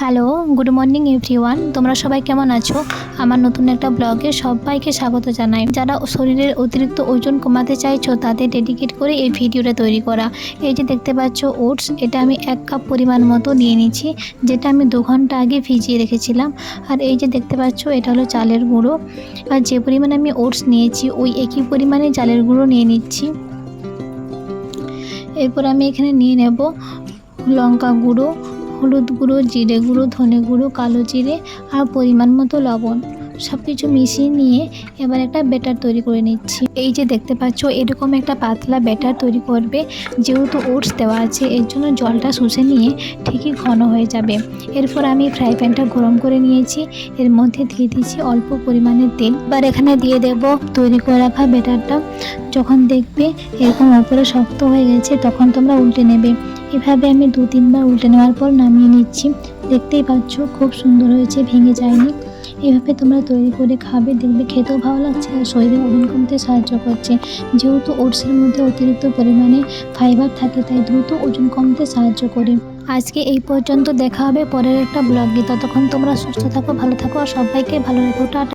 Hello, good morning everyone. তোমরা সবাই কেমন আছো? আমার নতুন একটা ব্লগে সবাইকে স্বাগত জানাই। যারা শরীরের অতিরিক্ত ওজন কমাতে চাইছো, তাদের ডেডিকেট করে এই ভিডিওটা তৈরি করা। এই যে দেখতে পাচ্ছ ওটস, এটা আমি এক কাপ পরিমাণ মতো নিয়ে নিচ্ছি যেটা আমি দু ঘণ্টা আগে ভিজিয়ে রেখেছিলাম। আর এই যে দেখতে পাচ্ছ, এটা হলো চালের গুঁড়ো। আর যে পরিমাণে আমি ওটস নিয়েছি, ওই একই পরিমাণে চালের গুঁড়ো নিয়ে নিচ্ছি। এরপর আমি এখানে নিয়ে নেব লঙ্কা গুঁড়ো হলুদ গুঁড়ো, জিরে গুঁড়ো, ধনে গুঁড়ো, কালো জিরে আর পরিমাণ মতো লবণ। সব কিছু মিশিয়ে নিয়ে এবার একটা ব্যাটার তৈরি করে নিচ্ছি। এই যে দেখতে পাচ্ছ, এরকম একটা পাতলা ব্যাটার তৈরি করবে। যেহেতু ওটস দেওয়া আছে, এর জন্য জলটা শুষে নিয়ে ঠিকই ঘন হয়ে যাবে। এরপর আমি ফ্রাই প্যানটা গরম করে নিয়েছি। এর মধ্যে দিয়ে দিয়েছি অল্প পরিমাণে তেল। এবার এখানে দিয়ে দেব তৈরি করে রাখা ব্যাটারটা। যখন দেখবে এরকম ওপরে শক্ত হয়ে গেছে, তখন তোমরা উল্টে নেবে। এভাবে আমি দু তিনবার উল্টে নেওয়ার পর নামিয়ে নিচ্ছি। দেখতেই পাচ্ছ, খুব সুন্দর হয়েছে, ভেঙে যায়নি। এভাবে তোমরা তৈরি করে খাবে, দেখবে খেতেও ভালো লাগছে আর শরীরে ওজন কমতে সাহায্য করছে। যেহেতু ওটসের মধ্যে অতিরিক্ত পরিমাণে ফাইবার থাকে, তাই দ্রুত ওজন কমতে সাহায্য করে। আজকে এই পর্যন্ত দেখা হবে পরের একটা ব্লগে। ততক্ষণ তোমরা সুস্থ থাকো, ভালো থাকো আর সবাইকে ভালো রেখো। টাটা।